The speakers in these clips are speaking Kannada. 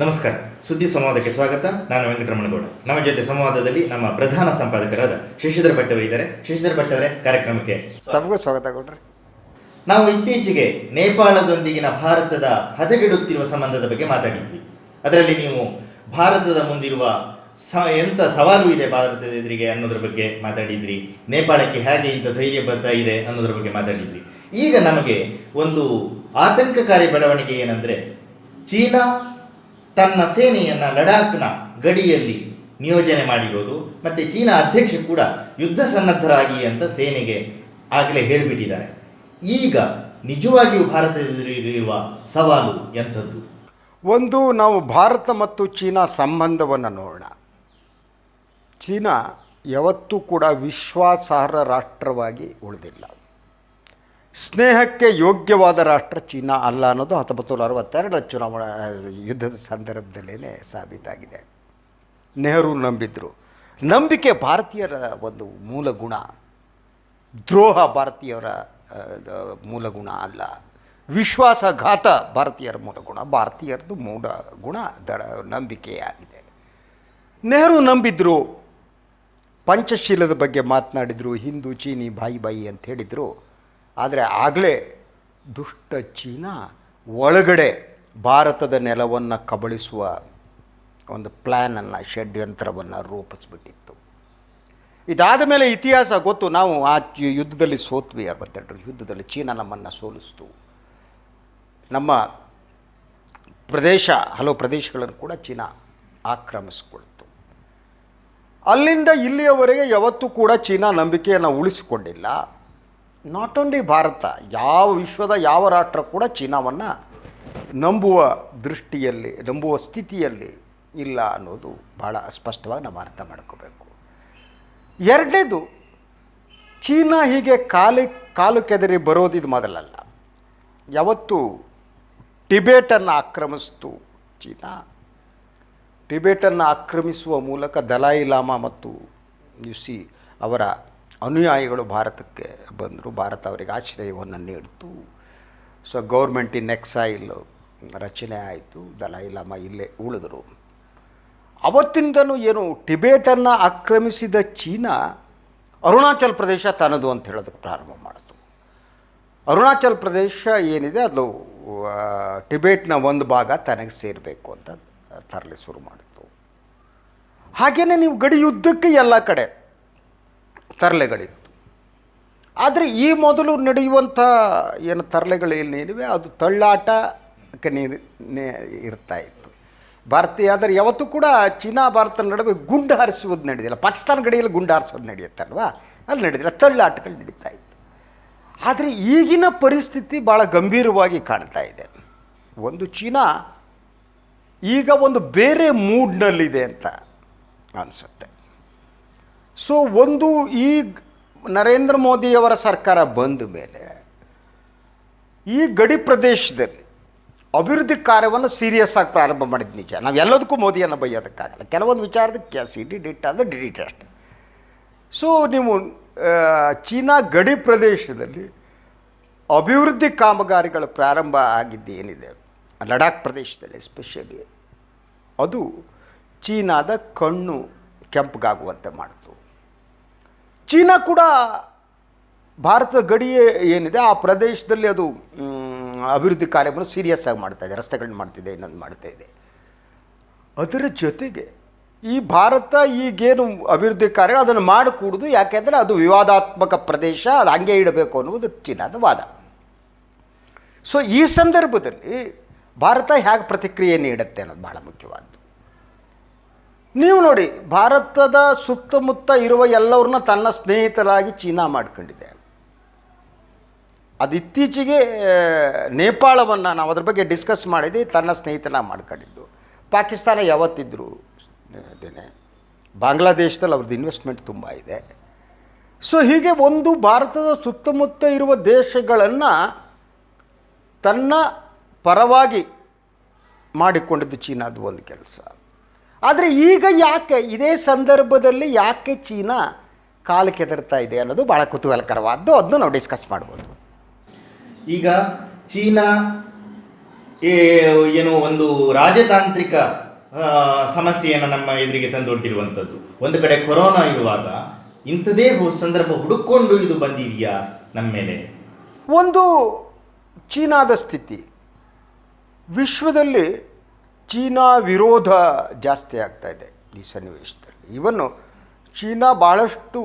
ನಮಸ್ಕಾರ. ಸುದ್ದಿ ಸಂವಾದಕ್ಕೆ ಸ್ವಾಗತ. ನಾನು ವೆಂಕಟರಮಣಗೌಡ. ನಮ್ಮ ಜೊತೆ ಸಂವಾದದಲ್ಲಿ ನಮ್ಮ ಪ್ರಧಾನ ಸಂಪಾದಕರಾದ ಶಶಿಧರ್ ಭಟ್ ಅವರು ಇದ್ದಾರೆ. ಶಶಿಧರ್ ಭಟ್ ಅವರೇ ಕಾರ್ಯಕ್ರಮಕ್ಕೆ ತಮಗೂ ಸ್ವಾಗತ ಕೊಡ್ರಿ. ನಾವು ಇತ್ತೀಚೆಗೆ ನೇಪಾಳದೊಂದಿಗಿನ ಭಾರತದ ಹದಗೆಡುತ್ತಿರುವ ಸಂಬಂಧದ ಬಗ್ಗೆ ಮಾತಾಡಿದ್ವಿ. ಅದರಲ್ಲಿ ನೀವು ಭಾರತದ ಮುಂದಿರುವ ಸ ಎಂಥ ಸವಾಲು ಇದೆ ಭಾರತದ ಎದುರಿಗೆ ಅನ್ನೋದ್ರ ಬಗ್ಗೆ ಮಾತಾಡಿದ್ರಿ. ನೇಪಾಳಕ್ಕೆ ಹೇಗೆ ಇಂಥ ಧೈರ್ಯ ಬರ್ತಾ ಇದೆ ಅನ್ನೋದ್ರ ಬಗ್ಗೆ ಮಾತಾಡಿದ್ರಿ. ಈಗ ನಮಗೆ ಒಂದು ಆತಂಕಕಾರಿ ಬೆಳವಣಿಗೆ ಏನಂದರೆ ಚೀನಾ ತನ್ನ ಸೇನೆಯನ್ನು ಲಡಾಖ್ನ ಗಡಿಯಲ್ಲಿ ನಿಯೋಜನೆ ಮಾಡಿರೋದು, ಮತ್ತು ಚೀನಾ ಅಧ್ಯಕ್ಷ ಕೂಡ ಯುದ್ಧ ಸನ್ನದ್ಧರಾಗಿ ಅಂತ ಸೇನೆಗೆ ಆಗಲೇ ಹೇಳಿಬಿಟ್ಟಿದ್ದಾರೆ. ಈಗ ನಿಜವಾಗಿಯೂ ಭಾರತ ಎದುರಿಗಿರುವ ಸವಾಲು ಎಂಥದ್ದು? ಒಂದು, ನಾವು ಭಾರತ ಮತ್ತು ಚೀನಾ ಸಂಬಂಧವನ್ನು ನೋಡೋಣ. ಚೀನಾ ಯಾವತ್ತೂ ಕೂಡ ವಿಶ್ವಾಸಾರ್ಹ ರಾಷ್ಟ್ರವಾಗಿ ಉಳಿದಿಲ್ಲ. ಸ್ನೇಹಕ್ಕೆ ಯೋಗ್ಯವಾದ ರಾಷ್ಟ್ರ ಚೀನಾ ಅಲ್ಲ ಅನ್ನೋದು ಹತ್ತೊಂಬತ್ತು ನೂರ ಅರವತ್ತೆರಡರ ಚುನಾವಣಾ ಯುದ್ಧದ ಸಂದರ್ಭದಲ್ಲೇ ಸಾಬೀತಾಗಿದೆ. ನೆಹರು ನಂಬಿದ್ರು. ನಂಬಿಕೆ ಭಾರತೀಯರ ಒಂದು ಮೂಲ ಗುಣ ದ್ರೋಹ ಭಾರತೀಯರ ಮೂಲ ಗುಣ ಅಲ್ಲ. ವಿಶ್ವಾಸಘಾತ ಭಾರತೀಯರ ಮೂಲ ಗುಣ ಭಾರತೀಯರದು ಮೂಲ ಗುಣ ದರ ನಂಬಿಕೆಯಾಗಿದೆ. ನೆಹರು ನಂಬಿದ್ರು. ಪಂಚಶೀಲದ ಬಗ್ಗೆ ಮಾತನಾಡಿದರು. ಹಿಂದೂ, ಚೀನಿ, ಬಾಯಿ ಬಾಯಿ ಅಂತ ಹೇಳಿದರು. ಆದರೆ ಆಗಲೇ ದುಷ್ಟ ಚೀನಾ ಒಳಗಡೆ ಭಾರತದ ನೆಲವನ್ನು ಕಬಳಿಸುವ ಒಂದು ಪ್ಲ್ಯಾನನ್ನು ಷಡ್ಯಂತ್ರವನ್ನು ರೂಪಿಸ್ಬಿಟ್ಟಿತ್ತು. ಇದಾದ ಮೇಲೆ ಇತಿಹಾಸ ಗೊತ್ತು, ನಾವು ಆ ಯುದ್ಧದಲ್ಲಿ ಸೋತ್ವಿ ಅರವತ್ತೆರಡರ ಯುದ್ಧದಲ್ಲಿ ಚೀನಾ ನಮ್ಮನ್ನು ಸೋಲಿಸ್ತು. ನಮ್ಮ ಪ್ರದೇಶ, ಹಲವು ಪ್ರದೇಶಗಳನ್ನು ಕೂಡ ಚೀನಾ ಆಕ್ರಮಿಸಿಕೊಳ್ತು ಅಲ್ಲಿಂದ ಇಲ್ಲಿಯವರೆಗೆ ಯಾವತ್ತೂ ಕೂಡ ಚೀನಾ ನಂಬಿಕೆಯನ್ನು ಉಳಿಸಿಕೊಂಡಿಲ್ಲ. ನಾಟ್ ಓನ್ಲಿ ಭಾರತ, ಯಾವ ವಿಶ್ವದ ಯಾವ ರಾಷ್ಟ್ರ ಕೂಡ ಚೀನಾವನ್ನು ನಂಬುವ ದೃಷ್ಟಿಯಲ್ಲಿ, ನಂಬುವ ಸ್ಥಿತಿಯಲ್ಲಿ ಇಲ್ಲ ಅನ್ನೋದು ಭಾಳ ಸ್ಪಷ್ಟವಾಗಿ ನಾವು ಅರ್ಥ ಮಾಡ್ಕೋಬೇಕು. ಎರಡನೇದು, ಚೀನಾ ಹೀಗೆ ಕಾಲಿ, ಕಾಲು ಕೆದರಿ ಬರೋದಿದು ಮೊದಲಲ್ಲ. ಯಾವತ್ತು ಟಿಬೇಟನ್ನು ಆಕ್ರಮಿಸ್ತು ಚೀನಾ. ಟಿಬೇಟನ್ನು ಆಕ್ರಮಿಸುವ ಮೂಲಕ ದಲಾಯಿ ಲಾಮಾ ಮತ್ತು ಯುಸಿ ಅವರ ಅನುಯಾಯಿಗಳು ಭಾರತಕ್ಕೆ ಬಂದರು. ಭಾರತ ಅವರಿಗೆ ಆಶ್ರಯವನ್ನು ನೀಡಿತು. ಸೊ ಗೌರ್ಮೆಂಟ್ ಇನ್ ಎಕ್ಸೈಲ್ ರಚನೆ ಆಯಿತು. ದಲಾಯಿ ಲಾಮ ಇಲ್ಲೇ ಉಳಿದರು. ಅವತ್ತಿಂದನೂ ಏನು ಟಿಬೇಟನ್ನು ಆಕ್ರಮಿಸಿದ ಚೀನಾ ಅರುಣಾಚಲ್ ಪ್ರದೇಶ ತನ್ನದು ಅಂತ ಹೇಳೋದಕ್ಕೆ ಪ್ರಾರಂಭ ಮಾಡಿತು. ಅರುಣಾಚಲ್ ಪ್ರದೇಶ ಏನಿದೆ? ಅದು ಟಿಬೇಟ್ನ ಒಂದು ಭಾಗ ತನಗೆ ಸೇರಬೇಕು ಅಂತ ತರಲಿ ಶುರು ಮಾಡಿತು ಹಾಗೆಯೇ ನೀವು ಗಡಿ ಯುದ್ಧಕ್ಕೆ ಎಲ್ಲ ಕಡೆ ತರಲೆಗಳಿತ್ತು. ಆದರೆ ಈ ಮೊದಲು ನಡೆಯುವಂಥ ಏನು ತರಲೆಗಳೇನಿವೆ ಅದು ತಳ್ಳಾಟ ಇರ್ತಾ ಇತ್ತು. ಭಾರತೀಯ, ಆದರೆ ಯಾವತ್ತೂ ಕೂಡ ಚೀನಾ ಭಾರತ ನಡುವೆ ಗುಂಡು ಹಾರಿಸುವುದು ನಡೆದಿಲ್ಲ. ಪಾಕಿಸ್ತಾನ ಗಡಿಯಲ್ಲಿ ಗುಂಡು ಹಾರಿಸೋದು ನಡೆಯುತ್ತಲ್ವಾ ಅಲ್ಲಿ ನಡೆದಿಲ್ಲ. ತಳ್ಳಾಟಗಳು ನಡೀತಾ ಇತ್ತು. ಆದರೆ ಈಗಿನ ಪರಿಸ್ಥಿತಿ ಭಾಳ ಗಂಭೀರವಾಗಿ ಕಾಣ್ತಾ ಇದೆ. ಒಂದು ಚೀನಾ ಈಗ ಒಂದು ಬೇರೆ ಮೂಡ್ನಲ್ಲಿದೆ ಅಂತ ಅನಿಸುತ್ತೆ. ಸೊ ಒಂದು ಈ ನರೇಂದ್ರ ಮೋದಿಯವರ ಸರ್ಕಾರ ಬಂದ ಮೇಲೆ ಈ ಗಡಿ ಪ್ರದೇಶದಲ್ಲಿ ಅಭಿವೃದ್ಧಿ ಕಾರ್ಯವನ್ನು ಸೀರಿಯಸ್ ಆಗಿ ಪ್ರಾರಂಭ ಮಾಡಿದ ನಿಜ. ನಾವು ಎಲ್ಲದಕ್ಕೂ ಮೋದಿಯನ್ನು ಬೈಯೋದಕ್ಕಾಗಲ್ಲ ಕೆಲವೊಂದು ವಿಚಾರದಕ್ಕೆ ಸಿ, ಡಿ ಡಿಟ್ ಅಂದರೆ ಡಿಡಿಟ್ ಅಷ್ಟೆ. ಸೊ ನೀವು ಚೀನಾ ಗಡಿ ಪ್ರದೇಶದಲ್ಲಿ ಅಭಿವೃದ್ಧಿ ಕಾಮಗಾರಿಗಳು ಪ್ರಾರಂಭ ಆಗಿದ್ದು ಏನಿದೆ? ಲಡಾಖ್ ಪ್ರದೇಶದಲ್ಲಿ ಎಸ್ಪೆಷಲಿ ಅದು ಚೀನಾದ ಕಣ್ಣು ಕೆಂಪಗಾಗುವಂತೆ ಮಾಡಿತು ಚೀನಾ ಕೂಡ ಭಾರತದ ಗಡಿ ಏನಿದೆ, ಆ ಪ್ರದೇಶದಲ್ಲಿ ಅದು ಅಭಿವೃದ್ಧಿ ಕಾರ್ಯವನ್ನು ಸೀರಿಯಸ್ ಆಗಿ ಮಾಡ್ತಾ ಇದೆ, ರಸ್ತೆಗಳನ್ನ ಮಾಡ್ತಿದೆ, ಇನ್ನೊಂದು ಮಾಡ್ತಾ ಇದೆ. ಅದರ ಜೊತೆಗೆ ಈ ಭಾರತ ಈಗೇನು ಅಭಿವೃದ್ಧಿ ಕಾರ್ಯ, ಅದನ್ನು ಮಾಡಿಕೂಡುದು ಯಾಕೆಂದರೆ ಅದು ವಿವಾದಾತ್ಮಕ ಪ್ರದೇಶ, ಅದು ಹಂಗೆ ಇಡಬೇಕು ಅನ್ನುವುದು ಚೀನಾದ ವಾದ. ಸೊ ಈ ಸಂದರ್ಭದಲ್ಲಿ ಭಾರತ ಹೇಗೆ ಪ್ರತಿಕ್ರಿಯೆ ನೀಡುತ್ತೆ ಅನ್ನೋದು ಬಹಳ ಮುಖ್ಯವಾದ್ದು. ನೀವು ನೋಡಿ, ಭಾರತದ ಸುತ್ತಮುತ್ತ ಇರುವ ಎಲ್ಲವ್ರನ್ನ ತನ್ನ ಸ್ನೇಹಿತರಾಗಿ ಚೀನಾ ಮಾಡ್ಕೊಂಡಿದೆ. ಅದು ಇತ್ತೀಚೆಗೆ ನೇಪಾಳವನ್ನು ನಾವು ಅದ್ರ ಬಗ್ಗೆ ಡಿಸ್ಕಸ್ ಮಾಡಿದ್ವಿ, ತನ್ನ ಸ್ನೇಹಿತನ ಮಾಡ್ಕೊಂಡಿದ್ದು. ಪಾಕಿಸ್ತಾನ ಯಾವತ್ತಿದ್ರು, ಅದೇನೆ, ಬಾಂಗ್ಲಾದೇಶದಲ್ಲಿ ಅವ್ರದ್ದು ಇನ್ವೆಸ್ಟ್ಮೆಂಟ್ ತುಂಬ ಇದೆ. ಸೊ ಹೀಗೆ ಒಂದು ಭಾರತದ ಸುತ್ತಮುತ್ತ ಇರುವ ದೇಶಗಳನ್ನು ತನ್ನ ಪರವಾಗಿ ಮಾಡಿಕೊಂಡಿದ್ದು ಚೀನಾದ ಒಂದು ಕೆಲಸ. ಆದರೆ ಈಗ ಯಾಕೆ ಇದೇ ಸಂದರ್ಭದಲ್ಲಿ ಯಾಕೆ ಚೀನಾ ಕಾಲು ಕೆದರ್ತಾ ಇದೆ ಅನ್ನೋದು ಭಾಳ ಕುತೂಹಲಕರವಾದ್ದು. ಅದನ್ನು ನಾವು ಡಿಸ್ಕಸ್ ಮಾಡ್ಬೋದು. ಈಗ ಚೀನಾ ಏನು ಒಂದು ರಾಜತಾಂತ್ರಿಕ ಸಮಸ್ಯೆಯನ್ನು ನಮ್ಮ ಎದುರಿಗೆ ತಂದೊಡ್ಡಿರುವಂಥದ್ದು. ಒಂದು ಕಡೆ ಕೊರೋನಾ ಇರುವಾಗ ಇಂಥದೇ ಸಂದರ್ಭ ಹುಡುಕೊಂಡು ಇದು ಬಂದಿದೆಯಾ ನಮ್ಮ ಮೇಲೆ? ಒಂದು ಚೀನಾದ ಸ್ಥಿತಿ. ವಿಶ್ವದಲ್ಲಿ ಚೀನಾ ವಿರೋಧ ಜಾಸ್ತಿ ಆಗ್ತಾ ಇದೆ ಈ ಸನ್ನಿವೇಶದಲ್ಲಿ. ಇವನ್ನು ಚೀನಾ ಭಾಳಷ್ಟು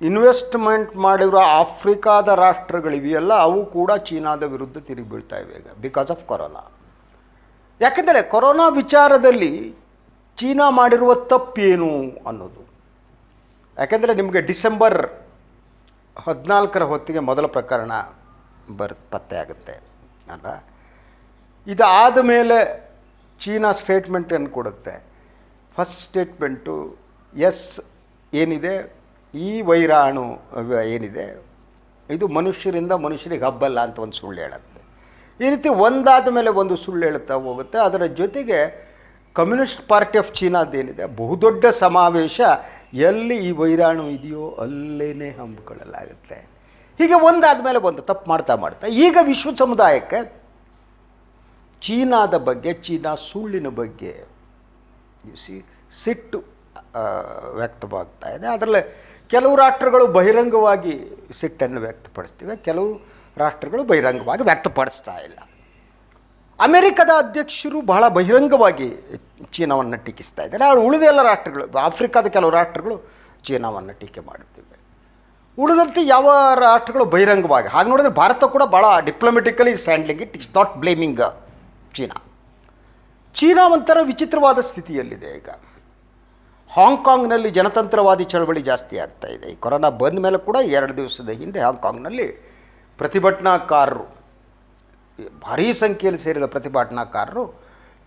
ಇನ್ವೆಸ್ಟ್ಮೆಂಟ್ ಮಾಡಿರೋ ಆಫ್ರಿಕಾದ ರಾಷ್ಟ್ರಗಳಿವೆಯಲ್ಲ ಅವು ಕೂಡ ಚೀನಾದ ವಿರುದ್ಧ ತಿರುಗಿ ಬೀಳ್ತಾ ಇವೆ ಈಗ ಬಿಕಾಸ್ ಆಫ್ ಕೊರೋನಾ ಯಾಕೆಂದರೆ ಕೊರೋನಾ ವಿಚಾರದಲ್ಲಿ ಚೀನಾ ಮಾಡಿರುವ ತಪ್ಪೇನು ಅನ್ನೋದು. ಯಾಕೆಂದರೆ ನಿಮಗೆ ಡಿಸೆಂಬರ್ ಹದಿನಾಲ್ಕರ ಹೊತ್ತಿಗೆ ಮೊದಲ ಪ್ರಕರಣ ಬರ್, ಪತ್ತೆ ಆಗುತ್ತೆ ಅಲ್ಲ ಇದಾದ ಮೇಲೆ ಚೀನಾ ಸ್ಟೇಟ್ಮೆಂಟನ್ನು ಕೊಡುತ್ತೆ? ಫಸ್ಟ್ ಸ್ಟೇಟ್ಮೆಂಟು ಎಸ್ ಏನಿದೆ? ಈ ವೈರಾಣು ಏನಿದೆ? ಇದು ಮನುಷ್ಯರಿಂದ ಮನುಷ್ಯರಿಗೆ ಹಬ್ಬಲ್ಲ ಅಂತ ಒಂದು ಸುಳ್ಳು ಹೇಳುತ್ತೆ. ಈ ರೀತಿ ಒಂದಾದ ಮೇಲೆ ಒಂದು ಸುಳ್ಳು ಹೇಳುತ್ತಾ ಹೋಗುತ್ತೆ. ಅದರ ಜೊತೆಗೆ ಕಮ್ಯುನಿಸ್ಟ್ ಪಾರ್ಟಿ ಆಫ್ ಚೀನಾದೇನಿದೆ ಬಹುದೊಡ್ಡ ಸಮಾವೇಶ. ಎಲ್ಲಿ ಈ ವೈರಾಣು ಇದೆಯೋ ಅಲ್ಲೇ ಹಮ್ಮಿಕೊಳ್ಳಲಾಗುತ್ತೆ ಹೀಗೆ ಒಂದಾದ ಮೇಲೆ ಒಂದು, ತಪ್ಪು ಮಾಡ್ತಾ ಮಾಡ್ತಾ. ಈಗ ವಿಶ್ವ ಸಮುದಾಯಕ್ಕೆ ಚೀನಾದ ಬಗ್ಗೆ, ಚೀನಾ ಸುಳ್ಳಿನ ಬಗ್ಗೆ ಸಿ ಸಿಟ್ಟು ವ್ಯಕ್ತವಾಗ್ತಾ ಇದೆ. ಅದರಲ್ಲಿ ಕೆಲವು ರಾಷ್ಟ್ರಗಳು ಬಹಿರಂಗವಾಗಿ ಸಿಟ್ಟನ್ನು ವ್ಯಕ್ತಪಡಿಸ್ತಿವೆ, ಕೆಲವು ರಾಷ್ಟ್ರಗಳು ಬಹಿರಂಗವಾಗಿ ವ್ಯಕ್ತಪಡಿಸ್ತಾ ಇಲ್ಲ. ಅಮೆರಿಕದ ಅಧ್ಯಕ್ಷರು ಬಹಳ ಬಹಿರಂಗವಾಗಿ ಚೀನಾವನ್ನು ಟೀಕಿಸ್ತಾ ಇದ್ದಾರೆ. ಅವರು ಉಳಿದ ಎಲ್ಲ ರಾಷ್ಟ್ರಗಳು, ಆಫ್ರಿಕಾದ ಕೆಲವು ರಾಷ್ಟ್ರಗಳು ಚೀನಾವನ್ನು ಟೀಕೆ ಮಾಡುತ್ತಿವೆ. ಉಳಿದಂತೆ ಯಾವ ರಾಷ್ಟ್ರಗಳು ಬಹಿರಂಗವಾಗಿ, ಹಾಗೆ ನೋಡಿದ್ರೆ ಭಾರತ ಕೂಡ ಭಾಳ diplomatically handling it is not blaming China. China ಒಂಥರ ವಿಚಿತ್ರವಾದ ಸ್ಥಿತಿಯಲ್ಲಿದೆ ಈಗ. ಹಾಂಗ್ಕಾಂಗ್ನಲ್ಲಿ ಜನತಂತ್ರವಾದಿ ಚಳವಳಿ ಜಾಸ್ತಿ ಆಗ್ತಾ ಇದೆ. ಈ ಕೊರೋನಾ ಬಂದ ಮೇಲೆ ಕೂಡ ಎರಡು ದಿವಸದ ಹಿಂದೆ ಹಾಂಗ್ಕಾಂಗ್ನಲ್ಲಿ ಪ್ರತಿಭಟನಾಕಾರರು, ಭಾರೀ ಸಂಖ್ಯೆಯಲ್ಲಿ ಸೇರಿದ ಪ್ರತಿಭಟನಾಕಾರರು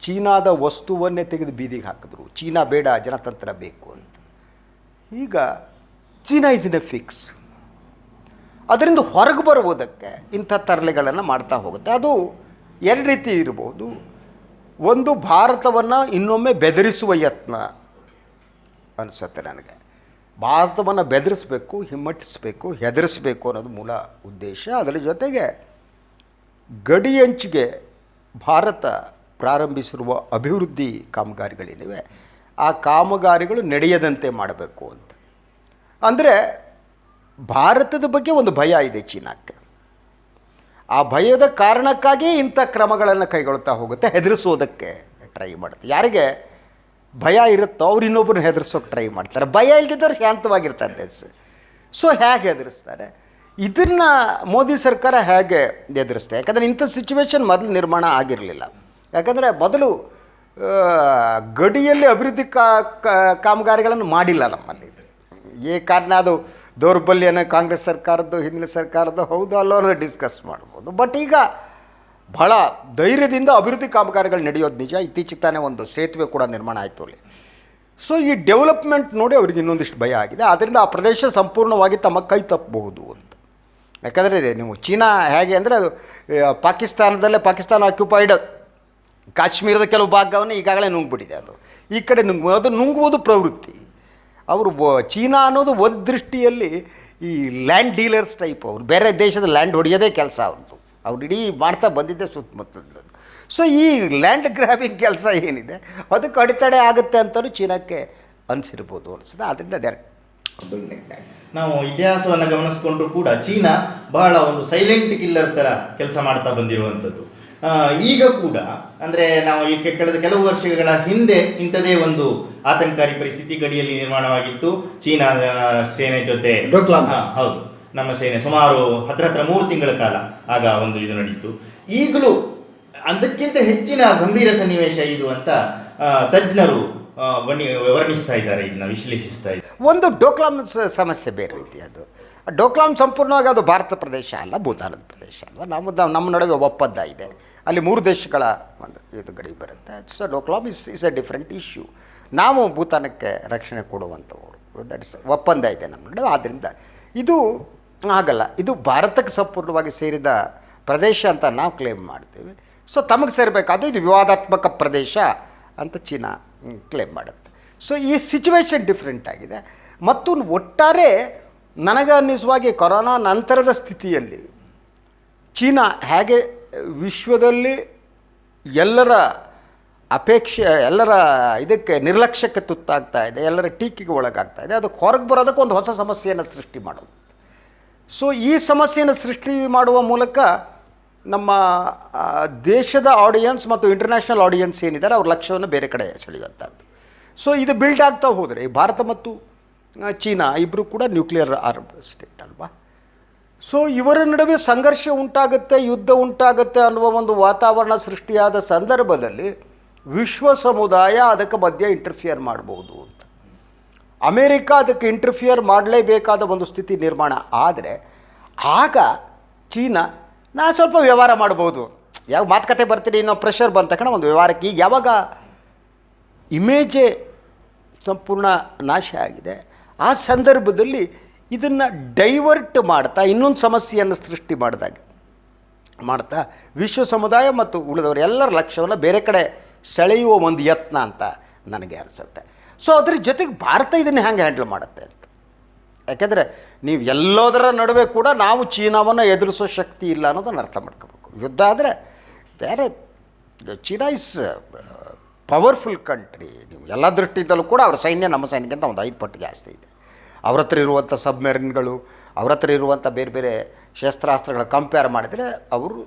ಚೀನಾದ ವಸ್ತುವನ್ನೇ ತೆಗೆದು ಬೀದಿಗೆ ಹಾಕಿದ್ರು. ಚೀನಾ ಬೇಡ, ಜನತಂತ್ರ ಬೇಕು ಅಂತ. ಈಗ China is in a fix ಅದರಿಂದ ಹೊರಗೆ ಬರುವುದಕ್ಕೆ ಇಂಥ ತರಲೆಗಳನ್ನು ಮಾಡ್ತಾ ಹೋಗುತ್ತೆ. ಅದು ಎರಡು ರೀತಿ ಇರ್ಬೋದು. ಒಂದು ಭಾರತವನ್ನು ಇನ್ನೊಮ್ಮೆ ಬೆದರಿಸುವ ಯತ್ನ ಅನಿಸುತ್ತೆ ನನಗೆ. ಭಾರತವನ್ನು ಬೆದರಿಸಬೇಕು, ಹಿಮ್ಮಟ್ಟಿಸಬೇಕು, ಹೆದರಿಸಬೇಕು ಅನ್ನೋದು ಮೂಲ ಉದ್ದೇಶ. ಅದರ ಜೊತೆಗೆ ಗಡಿಯಂಚಿಗೆ ಭಾರತ ಪ್ರಾರಂಭಿಸಿರುವ ಅಭಿವೃದ್ಧಿ ಕಾಮಗಾರಿಗಳೇನಿವೆ. ಆ ಕಾಮಗಾರಿಗಳು ನಡೆಯದಂತೆ ಮಾಡಬೇಕು ಅಂತ. ಅಂದರೆ ಭಾರತದ ಬಗ್ಗೆ ಒಂದು ಭಯ ಇದೆ ಚೀನಾಕ್ಕೆ. ಆ ಭಯದ ಕಾರಣಕ್ಕಾಗಿ ಇಂಥ ಕ್ರಮಗಳನ್ನು ಕೈಗೊಳ್ತಾ ಹೋಗುತ್ತೆ ಹೆದರಿಸೋದಕ್ಕೆ ಟ್ರೈ ಮಾಡುತ್ತೆ ಯಾರಿಗೆ ಭಯ ಇರುತ್ತೋ ಅವ್ರು ಇನ್ನೊಬ್ಬರನ್ನ ಹೆದರ್ಸೋಕೆ ಟ್ರೈ ಮಾಡ್ತಾರೆ. ಭಯ ಇಲ್ದಿದ್ದವ್ರು ಶಾಂತವಾಗಿರ್ತಾರೆ ದೇಶ. ಸೊ ಹೇಗೆ ಹೆದರಿಸ್ತಾರೆ? ಇದನ್ನು ಮೋದಿ ಸರ್ಕಾರ ಹೇಗೆ ಎದುರಿಸ್ತೆ? ಯಾಕಂದರೆ ಇಂಥ ಸಿಚುವೇಶನ್ ಮೊದಲು ನಿರ್ಮಾಣ ಆಗಿರಲಿಲ್ಲ. ಯಾಕಂದರೆ ಮೊದಲು ಗಡಿಯಲ್ಲಿ ಅಭಿವೃದ್ಧಿ ಕಾ- ಕಾಮಗಾರಿಗಳನ್ನು ಮಾಡಿಲ್ಲ ನಮ್ಮಲ್ಲಿ. ಏ ಕಾರಣ ಅದು ದೌರ್ಬಲ್ಯನ ಕಾಂಗ್ರೆಸ್ ಸರ್ಕಾರದ್ದು, ಹಿಂದಿನ ಸರ್ಕಾರದ್ದು, ಹೌದು ಅಲ್ಲೋ ಅನ್ನೋದು ಡಿಸ್ಕಸ್ ಮಾಡ್ಬೋದು. ಬಟ್ ಈಗ ಬಹಳ ಧೈರ್ಯದಿಂದ ಅಭಿವೃದ್ಧಿ ಕಾಮಗಾರಿಗಳು ನಡೆಯೋದು ನಿಜ. ಇತ್ತೀಚೆಗೆ ತಾನೇ ಒಂದು ಸೇತುವೆ ಕೂಡ ನಿರ್ಮಾಣ ಆಯಿತು ಅಲ್ಲಿ. ಸೊ ಈ ಡೆವಲಪ್ಮೆಂಟ್ ನೋಡಿ ಅವ್ರಿಗೆ ಇನ್ನೊಂದಿಷ್ಟು ಭಯ ಆಗಿದೆ. ಆದ್ದರಿಂದ ಆ ಪ್ರದೇಶ ಸಂಪೂರ್ಣವಾಗಿ ತಮ್ಮ ಕೈ ತಪ್ಪಬಹುದು ಅಂತ. ಯಾಕಂದರೆ ನೀವು ಚೀನಾ ಹೇಗೆ ಅಂದರೆ ಅದು ಪಾಕಿಸ್ತಾನದಲ್ಲೇ ಪಾಕಿಸ್ತಾನ ಆಕ್ಯುಪೈಡ್ ಕಾಶ್ಮೀರದ ಕೆಲವು ಭಾಗವನ್ನು ಈಗಾಗಲೇ ನುಂಗ್ಬಿಟ್ಟಿದೆ ಅದು. ಈ ಕಡೆ ನುಂಗ್, ಅದು ನುಂಗುವುದು ಪ್ರವೃತ್ತಿ. ಅವರು ಚೀನಾ ಅನ್ನೋದು ಒಂದು ದೃಷ್ಟಿಯಲ್ಲಿ ಈ ಲ್ಯಾಂಡ್ ಡೀಲರ್ಸ್ ಟೈಪ್ ಅವರು. ಬೇರೆ ದೇಶದ ಲ್ಯಾಂಡ್ ಹೊಡೆಯೋದೇ ಕೆಲಸ ಅವ್ರದ್ದು ಅವ್ರು ಇಡೀ ಮಾಡ್ತಾ ಬಂದಿದ್ದೆ ಸುತ್ತಮುತ್ತದ್ದು. ಸೊ ಈ ಲ್ಯಾಂಡ್ ಗ್ರ್ಯಾಬಿಂಗ್ ಕೆಲಸ ಏನಿದೆ, ಅದಕ್ಕೆ ಅಡೆತಡೆ ಆಗುತ್ತೆ ಅಂತಲೂ ಚೀನಾಕ್ಕೆ ಅನಿಸಿರ್ಬೋದು ಅನಿಸ್ತದೆ ಆದ್ದರಿಂದ ಅದೇ ನಾವು ಇತಿಹಾಸವನ್ನು ಗಮನಿಸಿಕೊಂಡ್ರು ಕೂಡ ಚೀನಾ ಬಹಳ ಒಂದು ಸೈಲೆಂಟ್ ಕಿಲ್ಲರ್ ಥರ ಕೆಲಸ ಮಾಡ್ತಾ ಬಂದಿರುವಂಥದ್ದು. ಈಗ ಕೂಡ ಅಂದ್ರೆ ನಾವು ಈಗ ಕಳೆದ ಕೆಲವು ವರ್ಷಗಳ ಹಿಂದೆ ಇಂಥದೇ ಒಂದು ಆತಂಕಕಾರಿ ಪರಿಸ್ಥಿತಿ ಗಡಿಯಲ್ಲಿ ನಿರ್ಮಾಣವಾಗಿತ್ತು. ಚೀನಾ ಸೇನೆ ಜೊತೆ. ಡೋಕ್ಲಾಮ್. ಹೌದು. ನಮ್ಮ ಸೇನೆ ಸುಮಾರು ಹತ್ರ ಹತ್ರ ಮೂರು ತಿಂಗಳ ಕಾಲ ಆಗ ಒಂದು ಇದು ನಡೀತು. ಈಗಲೂ ಅದಕ್ಕಿಂತ ಹೆಚ್ಚಿನ ಗಂಭೀರ ಸನ್ನಿವೇಶ ಇದು ಅಂತ ತಜ್ಞರು ವರ್ಣಿಸ್ತಾ ಇದ್ದಾರೆ ಇದನ್ನ ವಿಶ್ಲೇಷಿಸ್ತಾ ಇದ್ದಾರೆ ಒಂದು ಡೋಕ್ಲಾಮ್ ಸಮಸ್ಯೆ ಬೇರೆ ರೀತಿ ಅದು. ಡೋಕ್ಲಾಮ್ ಸಂಪೂರ್ಣವಾಗಿ ಅದು ಭಾರತ ಪ್ರದೇಶ ಅಲ್ಲ, ಭೂತಾನದ ಪ್ರದೇಶ ಅಲ್ವಾ? ನಮ್ಮ ನಮ್ಮ ನಡುವೆ ಒಪ್ಪಂದ ಇದೆ. ಅಲ್ಲಿ ಮೂರು ದೇಶಗಳ ಒಂದು ಇದು ಗಡಿ ಬರುತ್ತೆ. So Doklam is is a different issue ನಾವು ಭೂತಾನಕ್ಕೆ ರಕ್ಷಣೆ ಕೊಡುವಂಥವ್ರು. ದಟ್ ಇಸ್ ಒಪ್ಪಂದ ಇದೆ ನಮ್ಮ ನಡುವೆ. ಆದ್ದರಿಂದ ಇದು ಆಗಲ್ಲ. ಇದು ಭಾರತಕ್ಕೆ ಸಂಪೂರ್ಣವಾಗಿ ಸೇರಿದ ಪ್ರದೇಶ ಅಂತ ನಾವು ಕ್ಲೇಮ್ ಮಾಡ್ತೀವಿ. ಸೊ ತಮಗೆ ಸೇರಬೇಕಾದ ಇದು ವಿವಾದಾತ್ಮಕ ಪ್ರದೇಶ ಅಂತ ಚೀನಾ ಕ್ಲೇಮ್ ಮಾಡುತ್ತೆ. ಸೊ ಈ ಸಿಚುವೇಶನ್ ಡಿಫ್ರೆಂಟ್ ಆಗಿದೆ. ಮತ್ತು ಒಟ್ಟಾರೆ ನನಗೆ ಅನ್ನಿಸುವಾಗೆ ಕೊರೋನಾ ನಂತರದ ಸ್ಥಿತಿಯಲ್ಲಿ ಚೀನಾ ಹೇಗೆ ವಿಶ್ವದಲ್ಲಿ ಎಲ್ಲರ ಅಪೇಕ್ಷೆ, ಎಲ್ಲರ ಇದಕ್ಕೆ ನಿರ್ಲಕ್ಷ್ಯಕ್ಕೆ ತುತ್ತಾಗ್ತಾ ಇದೆ, ಎಲ್ಲರ ಟೀಕೆಗೆ ಒಳಗಾಗ್ತಾ ಇದೆ, ಅದಕ್ಕೆ ಹೊರಗೆ ಬರೋದಕ್ಕೆ ಒಂದು ಹೊಸ ಸಮಸ್ಯೆಯನ್ನು ಸೃಷ್ಟಿ ಮಾಡೋದು. ಸೊ ಈ ಸಮಸ್ಯೆಯನ್ನು ಸೃಷ್ಟಿ ಮಾಡುವ ಮೂಲಕ ನಮ್ಮ ದೇಶದ ಆಡಿಯನ್ಸ್ ಮತ್ತು ಇಂಟರ್ನ್ಯಾಷನಲ್ ಆಡಿಯನ್ಸ್ ಏನಿದ್ದಾರೆ, ಅವ್ರ ಲಕ್ಷ್ಯವನ್ನು ಬೇರೆ ಕಡೆ ಸೆಳೆಯುವಂಥದ್ದು ಸೊ ಇದು ಬಿಲ್ಡ್ ಆಗ್ತಾ ಹೋದರೆ ಭಾರತ ಮತ್ತು ಚೀನಾ ಇಬ್ಬರು ಕೂಡ ನ್ಯೂಕ್ಲಿಯರ್ ಆರ್ಮ್ ಸ್ಟೇಟ್ ಅಲ್ವಾ? ಸೊ ಇವರ ನಡುವೆ ಸಂಘರ್ಷ ಉಂಟಾಗುತ್ತೆ, ಯುದ್ಧ ಉಂಟಾಗುತ್ತೆ ಅನ್ನುವ ಒಂದು ವಾತಾವರಣ ಸೃಷ್ಟಿಯಾದ ಸಂದರ್ಭದಲ್ಲಿ ವಿಶ್ವ ಸಮುದಾಯ ಅದಕ್ಕೆ ಮಧ್ಯೆ ಇಂಟರ್ಫಿಯರ್ ಮಾಡ್ಬೋದು ಅಂತ. ಅಮೇರಿಕ ಅದಕ್ಕೆ ಇಂಟರ್ಫಿಯರ್ ಮಾಡಲೇಬೇಕಾದ ಒಂದು ಸ್ಥಿತಿ ನಿರ್ಮಾಣ ಆದರೆ, ಆಗ ಚೀನಾ, ನಾ ಸ್ವಲ್ಪ ವ್ಯವಹಾರ ಮಾಡ್ಬೋದು. ಯಾವ ಮಾತುಕತೆ ಬರ್ತೀನಿ ಇನ್ನೋ ಪ್ರೆಷರ್ ಬಂದ ತಕ್ಷಣ ಒಂದು ವ್ಯವಹಾರಕ್ಕೆ ಈಗ ಯಾವಾಗ ಇಮೇಜೇ ಸಂಪೂರ್ಣ ನಾಶ ಆಗಿದೆ ಆ ಸಂದರ್ಭದಲ್ಲಿ ಇದನ್ನು ಡೈವರ್ಟ್ ಮಾಡ್ತಾ, ಇನ್ನೊಂದು ಸಮಸ್ಯೆಯನ್ನು ಸೃಷ್ಟಿ ಮಾಡಿದಾಗ, ಮಾಡ್ತಾ, ವಿಶ್ವ ಸಮುದಾಯ ಮತ್ತು ಉಳಿದವರು ಎಲ್ಲರ ಲಕ್ಷ್ಯವನ್ನು ಬೇರೆ ಕಡೆ ಸೆಳೆಯುವ ಒಂದು ಯತ್ನ ಅಂತ ನನಗೆ ಅನಿಸುತ್ತೆ. ಸೊ ಅದ್ರ ಜೊತೆಗೆ ಭಾರತ ಇದನ್ನು ಹೆಂಗೆ ಹ್ಯಾಂಡಲ್ ಮಾಡುತ್ತೆ ಅಂತ. ಯಾಕೆಂದರೆ ನೀವು ಎಲ್ಲೋದರ ನಡುವೆ ಕೂಡ ನಾವು ಚೀನಾವನ್ನು ಎದುರಿಸೋ ಶಕ್ತಿ ಇಲ್ಲ ಅನ್ನೋದನ್ನು ಅರ್ಥ ಮಾಡ್ಕೋಬೇಕು. ಯುದ್ಧ ಆದರೆ, ಬೇರೆ, ಚೀನಾ ಇಸ್ ಪವರ್ಫುಲ್ ಕಂಟ್ರಿ, ನೀವು ಎಲ್ಲ ದೃಷ್ಟಿಯಿಂದಲೂ ಕೂಡ ಅವ್ರ ಸೈನ್ಯ ನಮ್ಮ ಸೈನ್ಯಕ್ಕಿಂತ ಒಂದು ಐದು ಪಟ್ಟು ಜಾಸ್ತಿ ಇದೆ. ಅವ್ರ ಹತ್ರ ಇರುವಂಥ ಸಬ್ಮೆರಿನ್ಗಳು, ಅವ್ರ ಹತ್ರ ಇರುವಂಥ ಬೇರೆ ಬೇರೆ ಶಸ್ತ್ರಾಸ್ತ್ರಗಳ ಕಂಪೇರ್ ಮಾಡಿದರೆ ಅವರು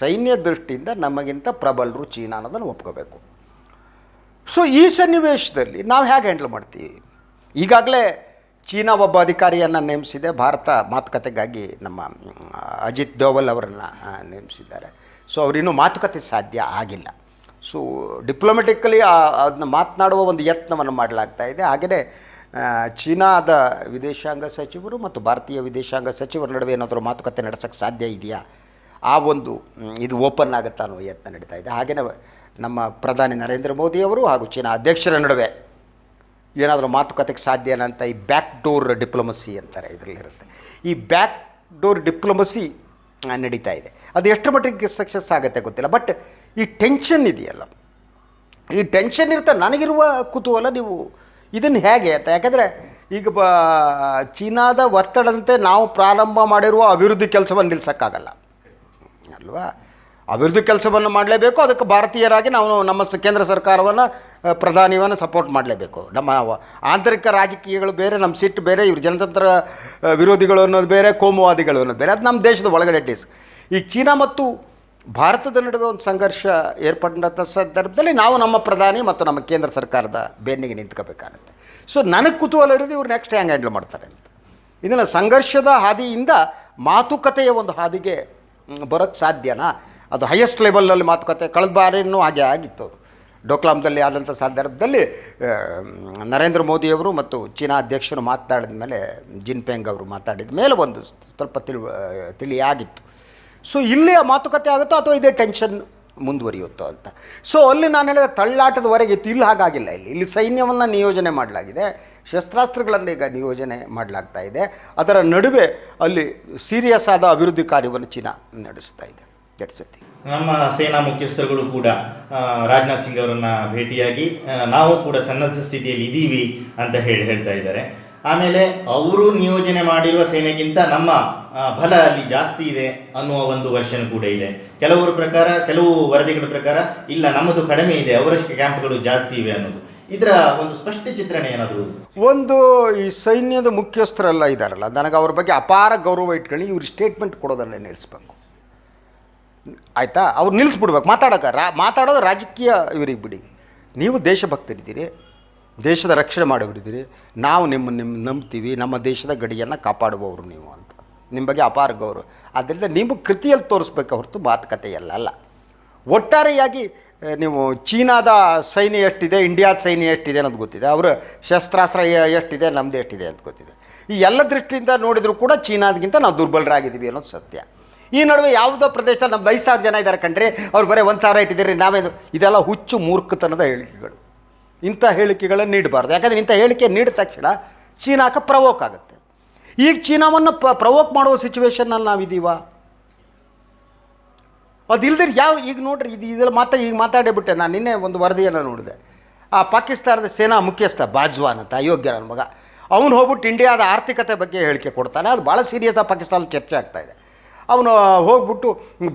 ಸೈನ್ಯ ದೃಷ್ಟಿಯಿಂದ ನಮಗಿಂತ ಪ್ರಬಲರು ಚೀನಾ ಅನ್ನೋದನ್ನು ಒಪ್ಕೋಬೇಕು. ಸೊ ಈ ಸನ್ನಿವೇಶದಲ್ಲಿ ನಾವು ಹೇಗೆ ಹ್ಯಾಂಡಲ್ ಮಾಡ್ತೀವಿ? ಈಗಾಗಲೇ ಚೀನಾ ಒಬ್ಬ ಅಧಿಕಾರಿಯನ್ನು ನೇಮಿಸಿದೆ, ಭಾರತ ಮಾತುಕತೆಗಾಗಿ ನಮ್ಮ, ಅಜಿತ್ ಡೋವಲ್ ಅವರನ್ನು ನೇಮಿಸಿದ್ದಾರೆ. ಸೊ ಅವರಿನ್ನೂ ಮಾತುಕತೆ ಸಾಧ್ಯ ಆಗಿಲ್ಲ. ಸೊ ಡಿಪ್ಲೊಮೆಟಿಕಲಿ ಅದನ್ನ ಮಾತನಾಡುವ ಒಂದು ಯತ್ನವನ್ನು ಮಾಡಲಾಗ್ತಾ ಇದೆ. ಹಾಗೆಯೇ ಚೀನಾದ ವಿದೇಶಾಂಗ ಸಚಿವರು ಮತ್ತು ಭಾರತೀಯ ವಿದೇಶಾಂಗ ಸಚಿವರ ನಡುವೆ ಏನಾದರೂ ಮಾತುಕತೆ ನಡೆಸೋಕ್ಕೆ ಸಾಧ್ಯ ಇದೆಯಾ? ಆ ಒಂದು ಇದು ಓಪನ್ ಆಗುತ್ತಾ ಅನ್ನೋ ಯತ್ನ ನಡೀತಾ ಇದೆ. ಹಾಗೆಯೇ ನಮ್ಮ ಪ್ರಧಾನಿ ನರೇಂದ್ರ ಮೋದಿಯವರು ಹಾಗೂ ಚೀನಾ ಅಧ್ಯಕ್ಷರ ನಡುವೆ ಏನಾದರೂ ಮಾತುಕತೆಗೆ ಸಾಧ್ಯ ಅಂತ ಈ ಬ್ಯಾಕ್ ಡೋರ್ ಡಿಪ್ಲೊಮಸಿ ಅಂತಾರೆ, ಇದರಲ್ಲಿರುತ್ತೆ. ಈ ಬ್ಯಾಕ್ ಡೋರ್ ಡಿಪ್ಲೊಮಸಿ ನಡೀತಾ ಇದೆ. ಅದು ಎಷ್ಟು ಮಟ್ಟಿಗೆ ಸಕ್ಸಸ್ ಆಗುತ್ತೆ ಗೊತ್ತಿಲ್ಲ. ಬಟ್ ಈ ಟೆನ್ಷನ್ ಇದೆಯಲ್ಲ. ಈ ಟೆನ್ಷನ್ ಇರ್ತಾ ನನಗಿರುವ ಕುತೂಹಲ ನೀವು ಇದನ್ನು ಹೇಗೆ ಅಂತ. ಯಾಕಂದರೆ ಈಗ ಬ, ಚೀನಾದ ಒತ್ತಡದಂತೆ ನಾವು ಪ್ರಾರಂಭ ಮಾಡಿರುವ ಅಭಿವೃದ್ಧಿ ಕೆಲಸವನ್ನು ನಿಲ್ಲಿಸೋಕ್ಕಾಗಲ್ಲ ಅಲ್ವಾ? ಅಭಿವೃದ್ಧಿ ಕೆಲಸವನ್ನು ಮಾಡಲೇಬೇಕು, ಅದಕ್ಕೆ ಭಾರತೀಯರಾಗಿ ನಾವು ನಮ್ಮ ಕೇಂದ್ರ ಸರ್ಕಾರವನ್ನು ಪ್ರಧಾನಿಯನ್ನು ಸಪೋರ್ಟ್ ಮಾಡಲೇಬೇಕು. ನಮ್ಮ ಆಂತರಿಕ ರಾಜಕೀಯಗಳು ಬೇರೆ, ನಮ್ಮ ಸಿಟ್ಟು ಬೇರೆ, ಇವರು ಜನತಂತ್ರ ವಿರೋಧಿಗಳು ಅನ್ನೋದು ಬೇರೆ, ಕೋಮುವಾದಿಗಳು ಅನ್ನೋದು ಬೇರೆ. ಅದು ನಮ್ಮ ದೇಶದ ಒಳಗಡೆ ಡಿಸ್ ಈಗ ಚೀನಾ ಮತ್ತು ಭಾರತದ ನಡುವೆ ಒಂದು ಸಂಘರ್ಷ ಏರ್ಪಟ್ಟಂಥ ಸಂದರ್ಭದಲ್ಲಿ ನಾವು ನಮ್ಮ ಪ್ರಧಾನಿ ಮತ್ತು ನಮ್ಮ ಕೇಂದ್ರ ಸರ್ಕಾರದ ಬೆನ್ನಿಗೆ ನಿಂತ್ಕೋಬೇಕಾಗತ್ತೆ. ಸೊ ನನಗೆ ಕುತೂಹಲ ಇರೋದು ಇವ್ರು ನೆಕ್ಸ್ಟ್ ಹ್ಯಾಂಗ್ ಹ್ಯಾಂಡಲ್ ಮಾಡ್ತಾರೆ ಅಂತ. ಇದನ್ನು ಸಂಘರ್ಷದ ಹಾದಿಯಿಂದ ಮಾತುಕತೆಯ ಒಂದು ಹಾದಿಗೆ ಬರೋಕ್ಕೆ ಸಾಧ್ಯನಾ? ಅದು ಹೈಯೆಸ್ಟ್ ಲೆವೆಲಲ್ಲಿ ಮಾತುಕತೆ ಕಳೆದ ಬಾರಿನೂ ಹಾಗೆ ಆಗಿತ್ತು ಅದು. ಡೋಕ್ಲಾಮ್ದಲ್ಲಿ ಆದಂಥ ಸಂದರ್ಭದಲ್ಲಿ ನರೇಂದ್ರ ಮೋದಿಯವರು ಮತ್ತು ಚೀನಾ ಅಧ್ಯಕ್ಷರು ಮಾತನಾಡಿದ ಮೇಲೆ, ಜಿನ್ಪೆಂಗ್ ಅವರು ಮಾತಾಡಿದ ಮೇಲೆ ಒಂದು ಸ್ವಲ್ಪ ತಿಳಿ ತಿಳಿಯಾಗಿತ್ತು. ಸೊ ಇಲ್ಲಿ ಆ ಮಾತುಕತೆ ಆಗುತ್ತೋ ಅಥವಾ ಇದೇ ಟೆನ್ಷನ್ ಮುಂದುವರಿಯುತ್ತೋ ಅಂತ? ಸೊ ಅಲ್ಲಿ ನಾನು ಹೇಳಿದ ತಳ್ಳಾಟದವರೆಗೆ ಇತ್ತು. ಇಲ್ಲಿ ಹಾಗಾಗಿಲ್ಲ ಇಲ್ಲಿ. ಇಲ್ಲಿ ಸೈನ್ಯವನ್ನು ನಿಯೋಜನೆ ಮಾಡಲಾಗಿದೆ. ಶಸ್ತ್ರಾಸ್ತ್ರಗಳನ್ನು ಈಗ ನಿಯೋಜನೆ ಮಾಡಲಾಗ್ತಾ ಇದೆ. ಅದರ ನಡುವೆ ಅಲ್ಲಿ ಸೀರಿಯಸ್ ಆದ ಅಭಿವೃದ್ಧಿ ಕಾರ್ಯವನ್ನು ಚೀನಾ ನಡೆಸ್ತಾ ಇದೆ. ಎಟ್ಸತಿ ನಮ್ಮ ಸೇನಾ ಮುಖ್ಯಸ್ಥರುಗಳು ಕೂಡ ರಾಜನಾಥ್ ಸಿಂಗ್ ಅವರನ್ನು ಭೇಟಿಯಾಗಿ ನಾವು ಕೂಡ ಸನ್ನದ್ಧ ಸ್ಥಿತಿಯಲ್ಲಿ ಇದ್ದೀವಿ ಅಂತ ಹೇಳಿ ಹೇಳ್ತಾ ಇದ್ದಾರೆ. ಆಮೇಲೆ ಅವರು ನಿಯೋಜನೆ ಮಾಡಿರುವ ಸೇನೆಗಿಂತ ನಮ್ಮ ಬಲ ಅಲ್ಲಿ ಜಾಸ್ತಿ ಇದೆ ಅನ್ನುವ ಒಂದು ವರ್ಷನ್ ಕೂಡ ಇದೆ. ಕೆಲವರ ಪ್ರಕಾರ, ಕೆಲವು ವರದಿಗಳ ಪ್ರಕಾರ ಇಲ್ಲ, ನಮ್ಮದು ಕಡಿಮೆ ಇದೆ, ಅವರಷ್ಟು ಕ್ಯಾಂಪ್ಗಳು ಜಾಸ್ತಿ ಇವೆ ಅನ್ನೋದು. ಇದರ ಒಂದು ಸ್ಪಷ್ಟ ಚಿತ್ರಣ ಏನಾದರೂ ಒಂದು ಈ ಸೈನ್ಯದ ಮುಖ್ಯಸ್ಥರೆಲ್ಲ ಇದ್ದಾರಲ್ಲ ನನಗೆ ಅವ್ರ ಬಗ್ಗೆ ಅಪಾರ ಗೌರವ ಇಟ್ಕೊಳ್ಳಿ, ಇವ್ರು ಸ್ಟೇಟ್ಮೆಂಟ್ ಕೊಡೋದನ್ನ ನಿಲ್ಲಿಸ್ಬೇಕು. ಆಯಿತಾ? ಅವ್ರು ನಿಲ್ಲಿಸ್ಬಿಡ್ಬೇಕು. ಮಾತಾಡೋಕೆ ರಾ, ಮಾತಾಡೋದು ರಾಜಕೀಯ, ಇವರಿಗೆ ಬಿಡಿ. ನೀವು ದೇಶಭಕ್ತರಿದ್ದೀರಿ ದೇಶದ ರಕ್ಷಣೆ ಮಾಡೋರಿದ್ದೀರಿ ನಾವು ನಿಮ್ಮ ನಿಮ್ಮ ನಂಬ್ತೀವಿ, ನಮ್ಮ ದೇಶದ ಗಡಿಯನ್ನು ಕಾಪಾಡುವವರು ನೀವು ಅಂತ. ನಿಮ್ಮ ಬಗ್ಗೆ ಅಪಾರ ಗೌರವ. ಆದ್ದರಿಂದ ನಿಮ್ಮ ಕೃತಿಯಲ್ಲಿ ತೋರಿಸ್ಬೇಕು ಹೊರತು ಅಲ್ಲ. ಒಟ್ಟಾರೆಯಾಗಿ ನೀವು ಚೀನಾದ ಸೈನ್ಯ ಎಷ್ಟಿದೆ ಇಂಡಿಯಾದ ಸೈನ್ಯ ಎಷ್ಟಿದೆ ಅನ್ನೋದು ಗೊತ್ತಿದೆ. ಅವರ ಶಸ್ತ್ರಾಸ್ತ್ರ ಎಷ್ಟಿದೆ ನಮ್ಮದು ಎಷ್ಟಿದೆ ಅಂತ ಗೊತ್ತಿದೆ. ಈ ಎಲ್ಲ ದೃಷ್ಟಿಯಿಂದ ನೋಡಿದರೂ ಕೂಡ ಚೀನಾದಗಿಂತ ನಾವು ದುರ್ಬಲರಾಗಿದ್ದೀವಿ ಅನ್ನೋದು ಸತ್ಯ. ಈ ನಡುವೆ ಯಾವುದೋ ಪ್ರದೇಶದಲ್ಲಿ ನಮ್ದು ಐದು ಸಾವಿರ ಜನ ಇದ್ದಾರೆ ಕಣ್ರಿ. ಅವ್ರು ಬರೀ ಒಂದು ಸಾವಿರ ಇಟ್ಟಿದ್ದೀರಿ, ನಾವೇನು? ಇದೆಲ್ಲ ಹುಚ್ಚು ಮೂರ್ಖತನದ ಹೇಳಿಕೆಗಳು. ಇಂಥ ಹೇಳಿಕೆಗಳನ್ನು ನೀಡಬಾರ್ದು. ಯಾಕಂದರೆ ಇಂಥ ಹೇಳಿಕೆ ನೀಡಿದ ತಕ್ಷಣ ಚೀನಾಕ್ಕೆ ಪ್ರವೋಕ್ ಆಗುತ್ತೆ. ಈಗ ಚೀನಾವನ್ನು ಪ ಪ್ರವೋಕ್ ಮಾಡುವ ಸಿಚುವೇಶನ್ನಲ್ಲಿ ಅದು ಇಲ್ದಿರಿ ಯಾವ, ಈಗ ನೋಡ್ರಿ, ಇದು ಇದೆಲ್ಲ ಮಾತ್ರ ಈಗ ಮಾತಾಡೇ ನಾನು ನಿನ್ನೆ ಒಂದು ವರದಿಯನ್ನು ನೋಡಿದೆ. ಆ ಪಾಕಿಸ್ತಾನದ ಸೇನಾ ಮುಖ್ಯಸ್ಥ ಬಾಜ್ವಾನ್ ಅಂತ, ಅಯೋಗ್ಯ ಮಗ. ಅವನು ಹೋಗ್ಬಿಟ್ಟು ಇಂಡಿಯಾದ ಆರ್ಥಿಕತೆ ಬಗ್ಗೆ ಹೇಳಿಕೆ ಕೊಡ್ತಾನೆ. ಅದು ಭಾಳ ಸೀರಿಯಸ್ ಆಗಿ ಪಾಕಿಸ್ತಾನ ಚರ್ಚೆ ಆಗ್ತಾ ಇದೆ. ಅವನು ಹೋಗ್ಬಿಟ್ಟು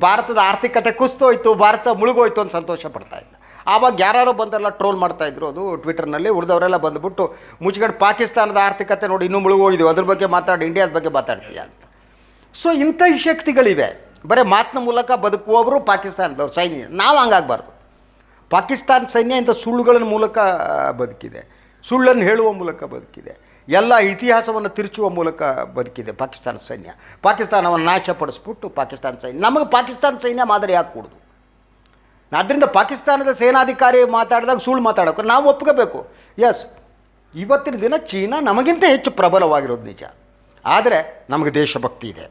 ಭಾರತದ ಆರ್ಥಿಕತೆ ಕುಸ್ತೋಯ್ತು ಭಾರತ ಮುಳುಗೋಯ್ತು ಅಂತ ಸಂತೋಷ ಪಡ್ತಾ ಇದ್ದ. ಆವಾಗ ಯಾರು ಬಂದೆಲ್ಲ ಟ್ರೋಲ್ ಮಾಡ್ತಾ ಇದ್ರು ಅದು ಟ್ವಿಟರ್ನಲ್ಲಿ ಉಳಿದವರೆಲ್ಲ ಬಂದುಬಿಟ್ಟು ಮುಚ್ಚಗಡೆ ಪಾಕಿಸ್ತಾನದ ಆರ್ಥಿಕತೆ ನೋಡಿ ಇನ್ನೂ ಮುಳುಗೋಗಿದ್ದೀವಿ ಅದ್ರ ಬಗ್ಗೆ ಮಾತಾಡಿ ಇಂಡಿಯಾದ ಬಗ್ಗೆ ಮಾತಾಡ್ತೀಯ ಅಂತ. ಸೊ ಇಂಥ ಶಕ್ತಿಗಳಿವೆ. ಬರೀ ಮಾತಿನ ಮೂಲಕ ಬದುಕುವವರು ಪಾಕಿಸ್ತಾನದವ್ರು, ಸೈನ್ಯ. ನಾವು ಹಂಗಾಗಬಾರ್ದು. ಪಾಕಿಸ್ತಾನ ಸೈನ್ಯ ಇಂಥ ಸುಳ್ಳುಗಳ ಮೂಲಕ ಬದುಕಿದೆ. ಸುಳ್ಳನ್ನು ಹೇಳುವ ಮೂಲಕ ಬದುಕಿದೆ. ಎಲ್ಲ ಇತಿಹಾಸವನ್ನು ತಿರುಚುವ ಮೂಲಕ ಬದುಕಿದೆ ಪಾಕಿಸ್ತಾನ ಸೈನ್ಯ. ಪಾಕಿಸ್ತಾನವನ್ನು ನಾಶಪಡಿಸ್ಬಿಟ್ಟು ಪಾಕಿಸ್ತಾನ ಸೈನ್ಯ. ನಮಗೆ ಪಾಕಿಸ್ತಾನ ಸೈನ್ಯ ಮಾದರಿ ಹಾಕ್ಕೊಡ್ದು. ಆದ್ದರಿಂದ ಪಾಕಿಸ್ತಾನದ ಸೇನಾಧಿಕಾರಿ ಮಾತಾಡಿದಾಗ ಸುಳ್ಳು ಮಾತಾಡೋಕೆ ನಾವು ಒಪ್ಕೋಬೇಕು. ಎಸ್ ಇವತ್ತಿನ ದಿನ ಚೀನಾ ನಮಗಿಂತ ಹೆಚ್ಚು ಪ್ರಬಲವಾಗಿರೋದು ನಿಜ. ಆದರೆ ನಮಗೆ ದೇಶಭಕ್ತಿ ಇದೆ.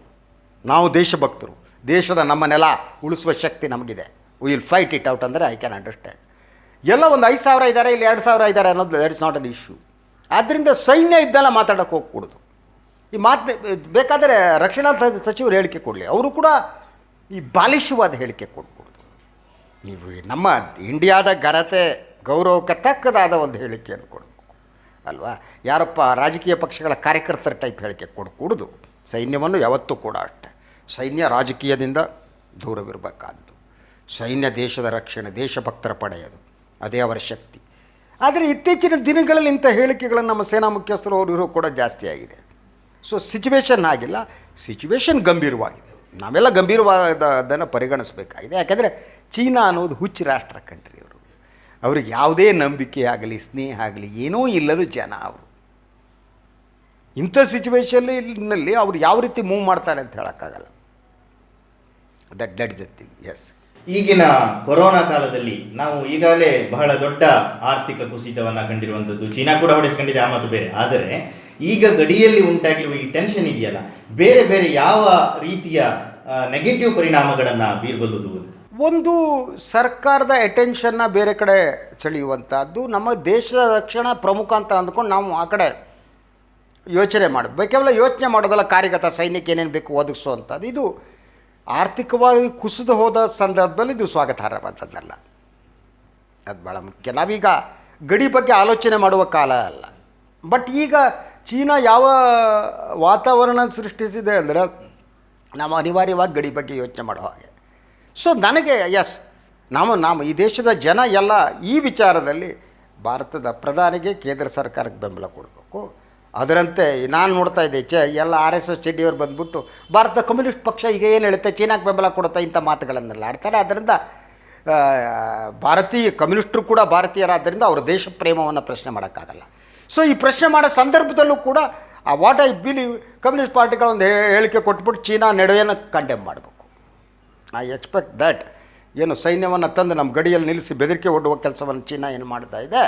ನಾವು ದೇಶಭಕ್ತರು. ದೇಶದ ನಮ್ಮ ನೆಲ ಉಳಿಸುವ ಶಕ್ತಿ ನಮಗಿದೆ. ವಿಲ್ ಫೈಟ್ ಇಟ್ ಔಟ್ ಅಂದರೆ ಐ ಕ್ಯಾನ್ ಅಂಡರ್ಸ್ಟ್ಯಾಂಡ್ ಎಲ್ಲ ಒಂದು ಐದು ಸಾವಿರ ಇದ್ದಾರೆ, ಇಲ್ಲಿ ಎರಡು ಸಾವಿರ ಇದ್ದಾರೆ ಅನ್ನೋದು that is not an issue ಆದ್ದರಿಂದ ಸೈನ್ಯ ಇದ್ದೆಲ್ಲ ಮಾತಾಡೋಕೆ ಹೋಗ್ಕೂಡ್ದು ಈ ಮಾತು ಬೇಕಾದರೆ ರಕ್ಷಣಾ ಸಚಿವರು ಹೇಳಿಕೆ ಕೊಡಲಿ. ಅವರು ಕೂಡ ಈ ಬಾಲಿಶವಾದ ಹೇಳಿಕೆ ಕೊಡ್ಕೂಡ್ದು ನೀವು ನಮ್ಮ ಇಂಡಿಯಾದ ಘನತೆ ಗೌರವಕ್ಕೆ ತಕ್ಕದಾದ ಒಂದು ಹೇಳಿಕೆಯನ್ನು ಕೊಡಬೇಕು ಅಲ್ವಾ? ಯಾರಪ್ಪ, ರಾಜಕೀಯ ಪಕ್ಷಗಳ ಕಾರ್ಯಕರ್ತರ ಟೈಪ್ ಹೇಳಿಕೆ ಕೊಡಕೂಡದು ಸೈನ್ಯವನ್ನು ಯಾವತ್ತೂ ಕೂಡ ಅಷ್ಟೆ. ಸೈನ್ಯ ರಾಜಕೀಯದಿಂದ ದೂರವಿರಬೇಕಾದ್ದು. ಸೈನ್ಯ ದೇಶದ ರಕ್ಷಣೆ, ದೇಶಭಕ್ತರ ಪಡೆಯೋದು. ಅದೇ ಅವರ ಶಕ್ತಿ. ಆದರೆ ಇತ್ತೀಚಿನ ದಿನಗಳಲ್ಲಿ ಇಂಥ ಹೇಳಿಕೆಗಳನ್ನು ನಮ್ಮ ಸೇನಾ ಮುಖ್ಯಸ್ಥರು ಅವರು ಕೂಡ ಜಾಸ್ತಿ ಆಗಿದೆ. ಸೊ ಸಿಚುವೇಶನ್ ಆಗಿಲ್ಲ ಸಿಚುವೇಶನ್ ಗಂಭೀರವಾಗಿದೆ. ನಾವೆಲ್ಲ ಗಂಭೀರವಾದದನ್ನು ಪರಿಗಣಿಸಬೇಕಾಗಿದೆ. ಯಾಕೆಂದರೆ ಚೀನಾ ಅನ್ನೋದು ಹುಚ್ಚು ರಾಷ್ಟ್ರ ಕಂಟ್ರಿ ಅವರು ಅವ್ರಿಗೆ ಯಾವುದೇ ನಂಬಿಕೆ ಆಗಲಿ, ಸ್ನೇಹ ಆಗಲಿ ಏನೂ ಇಲ್ಲದ ಜನ ಅವರು. ಇಂಥ ಸಿಚುವೇಶನ್ನಲ್ಲಿ ಅವ್ರು ಯಾವ ರೀತಿ ಮೂವ್ ಮಾಡ್ತಾರೆ ಅಂತ ಹೇಳೋಕ್ಕಾಗಲ್ಲ. That that is thing is ಈಗಿನ ಕೊರೋನಾ ಕಾಲದಲ್ಲಿ ನಾವು ಈಗಾಗಲೇ ಬಹಳ ದೊಡ್ಡ ಆರ್ಥಿಕ ಕುಸಿತವನ್ನು ಕಂಡಿರುವಂಥದ್ದು ಚೀನಾ ಕೂಡ ಹೊಡೆಸ್ಕೊಂಡಿದೆ, ಆ ಮಾತು ಬೇರೆ. ಆದರೆ ಈಗ ಗಡಿಯಲ್ಲಿ ಉಂಟಾಗಿರುವ ಈ ಟೆನ್ಷನ್ ಇದೆಯಲ್ಲ? ಬೇರೆ ಬೇರೆ ಯಾವ ರೀತಿಯ ನೆಗೆಟಿವ್ ಪರಿಣಾಮಗಳನ್ನ ಬೀರಬಲ್ಲದು. ಒಂದು ಸರ್ಕಾರದ ಅಟೆನ್ಷನ್ನ ಬೇರೆ ಕಡೆ ಸೆಳೆಯುವಂಥದ್ದು ನಮ್ಮ ದೇಶದ ರಕ್ಷಣಾ ಪ್ರಮುಖ ಅಂತ ಅಂದ್ಕೊಂಡು ನಾವು ಆ ಕಡೆ ಯೋಚನೆ ಮಾಡಬೇಕು ಕೇವಲ ಯೋಚನೆ ಮಾಡೋದಲ್ಲ ಕಾರ್ಯಗತ ಸೈನ್ಯಕ್ಕೆ ಏನೇನು ಬೇಕು ಒದಗಿಸುವಂಥದ್ದು ಇದು ಆರ್ಥಿಕವಾಗಿ ಕುಸಿದು ಹೋದ ಸಂದರ್ಭದಲ್ಲಿ ಇದು ಸ್ವಾಗತಾರ್ಹವಾದದ್ದಲ್ಲ. ಅದು ಭಾಳ ಮುಖ್ಯ. ನಾವೀಗ ಗಡಿ ಬಗ್ಗೆ ಆಲೋಚನೆ ಮಾಡುವ ಕಾಲ ಅಲ್ಲ. ಬಟ್ ಈಗ ಚೀನಾ ಯಾವ ವಾತಾವರಣ ಸೃಷ್ಟಿಸಿದೆ ಅಂದರೆ ನಾವು ಅನಿವಾರ್ಯವಾಗಿ ಗಡಿ ಬಗ್ಗೆ ಯೋಚನೆ ಮಾಡೋ ಹಾಗೆ. ಸೊ ನನಗೆ ಎಸ್ ನಾವು ನಾವು ಈ ದೇಶದ ಜನ ಎಲ್ಲ ಈ ವಿಚಾರದಲ್ಲಿ ಭಾರತದ ಪ್ರಧಾನಿಗೆ ಕೇಂದ್ರ ಸರ್ಕಾರಕ್ಕೆ ಬೆಂಬಲ ಕೊಡಬೇಕು. ಅದರಂತೆ ನಾನು ನೋಡ್ತಾ ಇದ್ದೆ ಚೆ ಎಲ್ಲ ಆರ್ ಎಸ್ ಎಸ್ ಚೆಡ್ಡಿಯವರು ಬಂದುಬಿಟ್ಟು ಭಾರತ ಕಮ್ಯುನಿಸ್ಟ್ ಪಕ್ಷ ಈಗ ಏನು ಹೇಳುತ್ತೆ ಚೀನಾಕ್ಕೆ ಬೆಂಬಲ ಕೊಡುತ್ತೆ ಇಂಥ ಮಾತುಗಳನ್ನೆಲ್ಲ ಆಡ್ತಾರೆ. ಅದರಿಂದ ಭಾರತೀಯ ಕಮ್ಯುನಿಸ್ಟ್ರು ಕೂಡ ಭಾರತೀಯರಾದ್ದರಿಂದ ಅವರ ದೇಶ ಪ್ರೇಮವನ್ನು ಪ್ರಶ್ನೆ ಮಾಡೋಕ್ಕಾಗಲ್ಲ. ಸೊ ಈ ಪ್ರಶ್ನೆ ಮಾಡೋ ಸಂದರ್ಭದಲ್ಲೂ ಕೂಡ ಆ ವಾಟ್ ಐ ಬಿಲೀವ್ ಕಮ್ಯುನಿಸ್ಟ್ ಪಾರ್ಟಿಗಳ ಒಂದು ಹೇಳಿಕೆ ಕೊಟ್ಬಿಟ್ಟು ಚೀನಾ ನಡೆಯನ್ನು ಕಂಡೆಮ್ ಮಾಡಬೇಕು. ಐ ಎಕ್ಸ್ಪೆಕ್ಟ್ ದ್ಯಾಟ್ ಏನು ಸೈನ್ಯವನ್ನು ತಂದು ನಮ್ಮ ಗಡಿಯಲ್ಲಿ ನಿಲ್ಲಿಸಿ ಬೆದರಿಕೆ ಒಡ್ಡುವ ಕೆಲಸವನ್ನು ಚೀನಾ ಏನು ಮಾಡ್ತಾ ಇದೆ,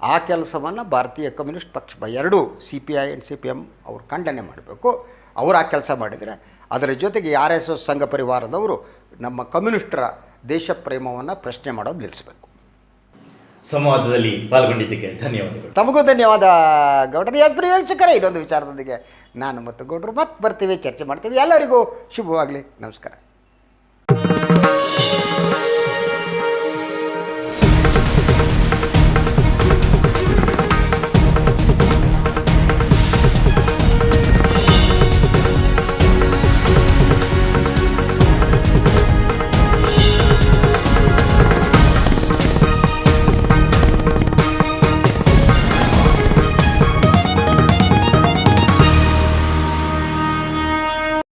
ಆ ಕೆಲಸವನ್ನು ಭಾರತೀಯ ಕಮ್ಯುನಿಸ್ಟ್ ಪಕ್ಷ ಎರಡೂ C P I and C P M ಅವರು ಖಂಡನೆ ಮಾಡಬೇಕು. ಅವರು ಆ ಕೆಲಸ ಮಾಡಿದರೆ ಅದರ ಜೊತೆಗೆ ಆರ್ ಎಸ್ ಎಸ್ ಸಂಘ ಪರಿವಾರದವರು ನಮ್ಮ ಕಮ್ಯುನಿಸ್ಟರ ದೇಶ ಪ್ರೇಮವನ್ನು ಪ್ರಶ್ನೆ ಮಾಡೋದು ನಿಲ್ಲಿಸಬೇಕು. ಸಂವಾದದಲ್ಲಿ ಪಾಲ್ಗೊಂಡಿದ್ದಕ್ಕೆ ಧನ್ಯವಾದಗಳು. ತಮಗೂ ಧನ್ಯವಾದ. ಗೌಡರ, ಎಸ್ ಪ್ರಿಯ ವೀಕ್ಷಕರೇ, ಇದೊಂದು ವಿಚಾರದೊಂದಿಗೆ ನಾನು ಮತ್ತು ಗೌಡ್ರು ಮತ್ತೆ ಬರ್ತೀವಿ, ಚರ್ಚೆ ಮಾಡ್ತೀವಿ. ಎಲ್ಲರಿಗೂ ಶುಭವಾಗಲಿ. ನಮಸ್ಕಾರ.